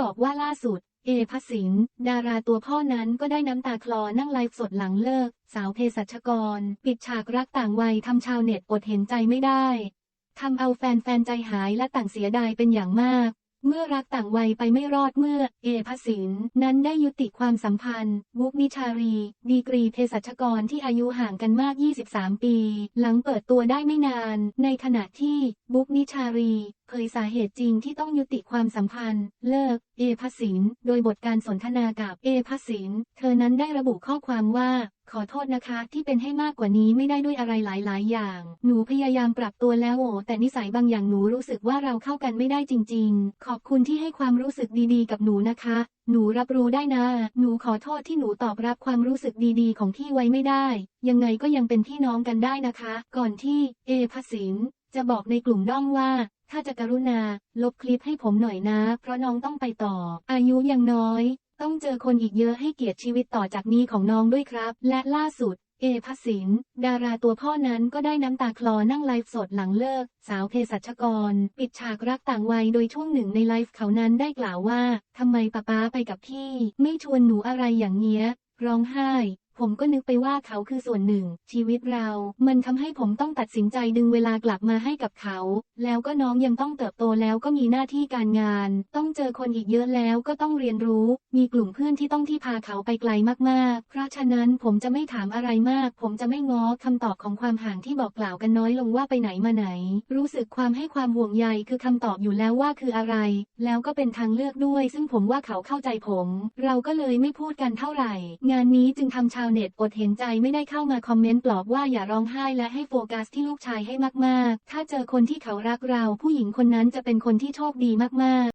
บอกว่าล่าสุด เอพัสสินดาราตัวพ่อนั้นก็ได้น้ำตาคลอนั่งไลฟ์สดหลังเลิก สาวเภสัชกร ปิดฉากรักต่างวัยทำชาวเน็ตอดเห็นใจไม่ได้ทำเอาแฟนๆใจหายและต่างเสียดายเป็นอย่างมากเมื่อรักต่างวัยไปไม่รอดเมื่อ เอพัสสินนั้นได้ยุติความสัมพันธ์ วุกนิชารี ดีกรีเภสัชกรที่อายุห่างกันมาก 23 ปี หลังเปิดตัวได้ไม่นาน ในขณะที่ บุ๊กนิชารี เผยสาเหตุจริงที่ต้องยุติความสัมพันธ์ เลิก เอพัสสิน โดยบทการสนทนากับเอพัสสิน เธอนั้นได้ระบุข้อความว่าขอโทษนะคะที่เป็นให้มากกว่านี้ไม่ได้ด้วยอะไรหลายๆ อย่าง หนูพยายามปรับตัวแล้วโอแต่นิสัยบางอย่างหนูรู้สึกว่าเราเข้ากันไม่ได้จริง ๆ ขอบคุณที่ให้ความรู้สึกดีๆ กับหนูนะคะ หนูรับรู้ได้นะ หนูขอโทษที่หนูตอบรับความรู้สึกดีๆ ของพี่ไว้ไม่ได้ ยังไงก็ยังเป็นพี่น้องกันได้นะคะ ก่อนที่ เอพัสสิน จะบอกในกลุ่มด้อมว่า ถ้าจะกรุณา ลบคลิปให้ผมหน่อยนะ เพราะน้องต้องไปต่อ อายุยังน้อย ต้องเจอคนอีกเยอะให้เกียรติชีวิตต่อจากนี้ของน้องด้วยครับ และล่าสุด เอพัสสินดาราตัวพ่อนั้นก็ได้น้ำตาคลอนั่งไลฟ์สดหลังเลิก สาวเภสัชกร ปิดฉากรักต่างวัยโดยช่วงหนึ่งในไลฟ์เขานั้นได้กล่าวว่าทำไมป้าป๊าไปกับพี่ ไม่ชวนหนูอะไรอย่างเงี้ยร้องไห้ ผมก็นึกไปว่าเขาคือส่วนหนึ่ง ชีวิตเรา มันทำให้ผมต้องตัดสินใจดึงเวลากลับมาให้กับเขา แล้วก็น้องยังต้องเติบโตแล้วก็มีหน้าที่การงาน ต้องเจอคนอีกเยอะแล้วก็ต้องเรียนรู้ มีกลุ่มเพื่อนที่ต้องที่พาเขาไปไกลมากๆ เพราะฉะนั้นผมจะไม่ถามอะไรมาก ผมจะไม่ง้อคำตอบของความห่างที่บอกกล่าวกันน้อยลงว่าไปไหนมาไหน รู้สึกความให้ความห่วงใยคือคำตอบอยู่แล้วว่าคืออะไร แล้วก็เป็นทางเลือกด้วย ซึ่งผมว่าเขาเข้าใจผม เราก็เลยไม่พูดกันเท่าไหร่ งานนี้จึงทำชาวเน็ตอดเห็นใจไม่ได้เข้ามาคอมเมนต์ปลอบว่าอย่าร้องไห้และให้โฟกัสที่ลูกชายให้มากๆ ถ้าเจอคนที่เขารักเราผู้หญิงคนนั้นจะเป็นคนที่โชคดีมากๆ